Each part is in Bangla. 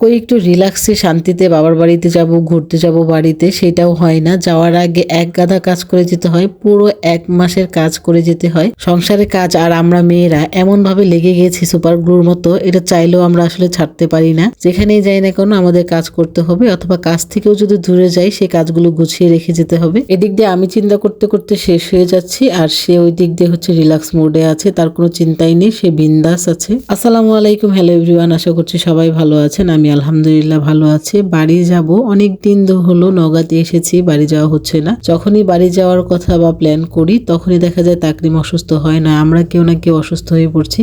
কই একটু রিল্যাক্সে শান্তিতে বাবার বাড়িতে যাব, ঘুরতে যাব বাড়িতে, সেটাও হয় না। যাওয়ার আগে এক গাদা কাজ করে যেতে হয়, পুরো এক মাসের কাজ করে যেতে হয়। সংসারের কাজ আর আমরা মেয়েরা এমন ভাবে লেগে গেছি সুপার গ্লুর মতো, এটা চাইলেও আমরা আসলে ছাড়তে পারি না। যেখানেই যাই না কেন আমাদের কাজ করতে হবে, অথবা কাজ থেকেও যদি দূরে যাই সেই কাজগুলো গুছিয়ে রেখে যেতে হবে। এদিক দিয়ে আমি চিন্তা করতে করতে শেষ হয়ে যাচ্ছি, আর সে ওই দিক দিয়ে হচ্ছে রিল্যাক্স মোডে আছে, তার কোনো চিন্তাই নেই, সে বিন্দাস আছে। আসসালামু আলাইকুম হ্যালো এভরিওয়ান আশা করছি সবাই ভালো আছেন, আমি আলহামদুলিল্লাহ ভালো আছি। বাড়ি যাব অনেক দিন হলো নগাতে এসেছি, বাড়ি যাওয়া হচ্ছে না। যখনই বাড়ি যাওয়ার কথা বা প্ল্যান করি, তখনই দেখা যায় তাকরিম অসুস্থ হয় না, আমরা কেউ না কেউ অসুস্থ হয়ে পড়ছি।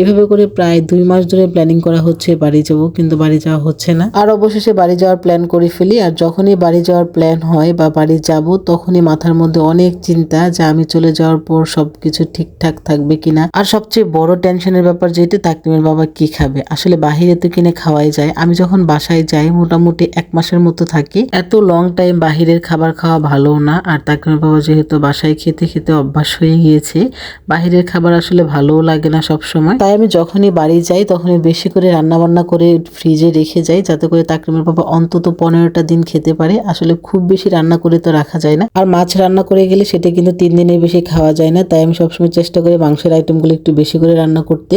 এভাবে করে প্রায় দুই মাস ধরে প্ল্যানিং করা হচ্ছে বাড়ি যাব, কিন্তু বাড়ি যাওয়া হচ্ছে না। আর অবশেষে বাড়ি যাওয়ার প্ল্যান করে ফেলি, আর যখনই বাড়ি যাওয়ার প্ল্যান হয় বা বাড়ি যাব, তখনই মাথার মধ্যে অনেক চিন্তা যে আমি চলে যাওয়ার পর সবকিছু ঠিকঠাক থাকবে কিনা। আর সবচেয়ে বড় টেনশনের ব্যাপার যেটা তাকরিমের বাবা কি খাবে? আসলে বাহিরে তো কিনে খাওয়াই যায় আমি যখন বাসায় যাই, মোটামুটি এক মাসের মতো থাকি। এত লং টাইম বাহিরের খাবার খাওয়া ভালো না, আর তাকরিমের বাবা যেহেতু বাসায় খেতে খেতে অভ্যাস হয়ে গিয়েছে, বাহিরের খাবার আসলে ভালোও লাগে না সব সময় তাই আমি যখনই বাড়ি যাই, তখনই বেশি করে রান্না বান্না করে ফ্রিজে রেখে যাই, যাতে করে তাকরিমের বাবা অন্তত পনেরোটা দিন খেতে পারে। আসলে খুব বেশি রান্না করে তো রাখা যায় না। আর মাছ রান্না করে গেলে সেটা কিন্তু তিন দিনের বেশি খাওয়া যায় না, তাই আমি সবসময় চেষ্টা করি মাংসের আইটেমগুলো একটু বেশি করে রান্না করতে।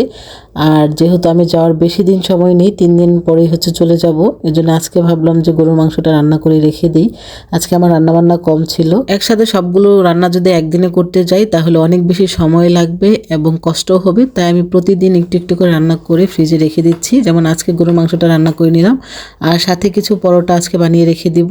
আর যেহেতু আমি যাওয়ার বেশি দিন সময় নেই, তিন দিন পরেই হচ্ছে চলে যাব। জন্য আজকে ভাবলাম যে গরুর মাংসটা রান্না করে রেখে দিই। আজকে আমার রান্না বান্না কম ছিল। একসাথে সবগুলো রান্না যদি একদিনে করতে যাই, তাহলে অনেক বেশি সময় লাগবে এবং কষ্টও হবে। তাই আমি প্রতিদিন একটু একটু করে রান্না করে ফ্রিজে রেখে দিচ্ছি। যেমন আজকে গরুর মাংসটা রান্না করে নিলাম। আর সাথে কিছু পরোটা আজকে বানিয়ে রেখে দিব।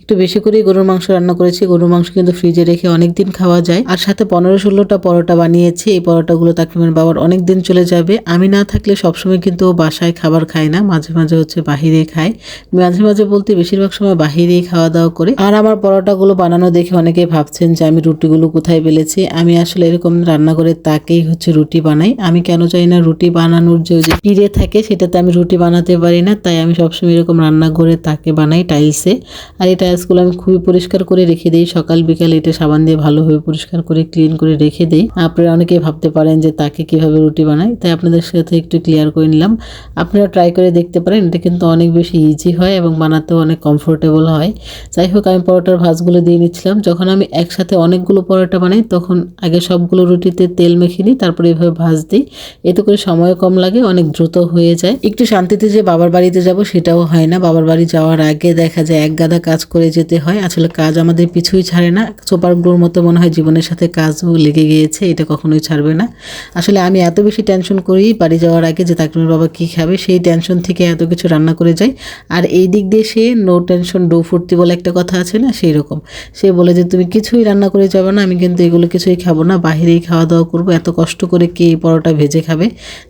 একটু বেশি করেই গরুর মাংস রান্না করেছি। গরুর মাংস কিন্তু ফ্রিজে রেখে অনেক দিন খাওয়া যায়। আর সাথে পনেরো ষোলোটা পরোটা বানিয়েছি। এই পরোটাগুলো তাকরিমের বাবার অনেক দিন চলে যাবে। আমি না থাকলে সবসময় কিন্তু বাসায় খাবার খায় না। মাঝে মাঝে হচ্ছে বাহিরে খায়। মাঝে মাঝে বলতে বেশিরভাগ সময় বাহিরেই খাওয়া দাওয়া করে। আর আমার পরোটাগুলো বানানো দেখে অনেকে ভাবছেন যে আমি রুটিগুলো কোথায় বেলেছি। আমি আসলে এরকম রান্না করে তাকেই হচ্ছে রুটি বানাই। আমি কেন চাই না রুটি বানানোর যে পিড়ে থাকে সেটাতে আমি রুটি বানাতে পারি না। তাই আমি সবসময় এরকম রান্না করে তাকে বানাই টাইলসে। আর এই টাইলসগুলো আমি খুবই পরিষ্কার করে রেখে দিই। সকাল, বিকাল এটা সাবান দিয়ে ভালোভাবে পরিষ্কার করে, ক্লিন করে রেখে দিই। আপনারা অনেকেই ভাবতে পারেন যে তাকে কীভাবে রুটি বানাই। তাই আপনাদের সাথে একটু ক্লিয়ার করে নিলাম। আপনারা ট্রাই করে দেখতে পারেন এটা কিন্তু অনেক বেশি ইজি হয় এবং বানাতেও অনেক কমফোর্টেবল হয়। যাই হোক আমি পরোটার ভাজগুলো দিয়ে নিচ্ছিলাম। যখন আমি একসাথে অনেকগুলো পরোটা বানাই, তখন আগে সবগুলো রুটিতে তেল মেখে নিই, তারপরে এভাবে ভাজ দিই। এতে করে সময় কম লাগে, অনেক দ্রুত হয়ে যায়। একটু শান্তিতে যে বাবার বাড়িতে যাব সেটাও হয় না। বাবার বাড়ি যাওয়ার আগে দেখা যায় এক গাদা কাজ করে যেতে হয়। আসলে কাজ আমাদের পিছুই ছাড়ে না। সুপার গ্লোর মতো মনে হয় জীবনের সাথে কাজও লেগে গিয়েছে, এটা কখনোই ছাড়বে না। আসলে আমি এত বেশি টেনশন করি বাড়ি যাওয়ার আগে যে, তাকরিমের বাবা কী খাবে? সেই টেনশন থেকে এত কিছু রান্না করে যাই। আর এই দিক দিয়ে সে নো টেনশন ডো ফুর্তি বলে একটা কথা আছে না সেই রকম সে বলে যে, তুমি কিছুই রান্না করে যাবে না, আমি কিন্তু এগুলো কিছুই খাব না, বাহিরেই খাওয়া দাওয়া করব, এত কষ্ট করে কে এই পরোটা ভেজে খাবে?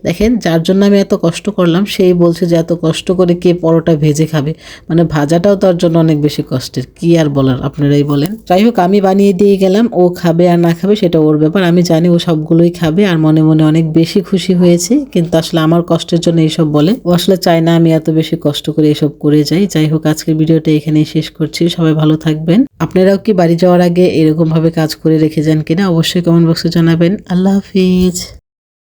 দেখেন, যার জন্য আমি এত কষ্ট করলাম, সেই বলছে যে, এত কষ্ট করে কে পরোটা ভেজে খাবে? মানে ভাজাটাও তার জন্য অনেক বেশি কষ্টের, কি আর বলার আপনারাই বলেন। যাই হোক, আমি বানিয়ে দিয়ে গেলাম, ও খাবে আর না খাবে সেটা ওর ব্যাপার, আমি জানি ও সবগুলোই খাবে, আর মনে মনে অনেক বেশি খুশি হয়েছে, কিন্তু আসলে আমার কষ্টের জন্য এইসব বলে। ও আসলে চায় না আমি এত বেশি কষ্ট করে এসব করে যাই। যাই হোক, আজকের ভিডিওটা এখানেই শেষ করছি। সবাই ভালো থাকবেন। আপনারাও কি বাড়ি যাওয়ার আগে এরকম ভাবে কাজ করে রেখে যান কিনা অবশ্যই কমেন্ট বক্সে জানাবেন। আল্লাহ হাফিজ।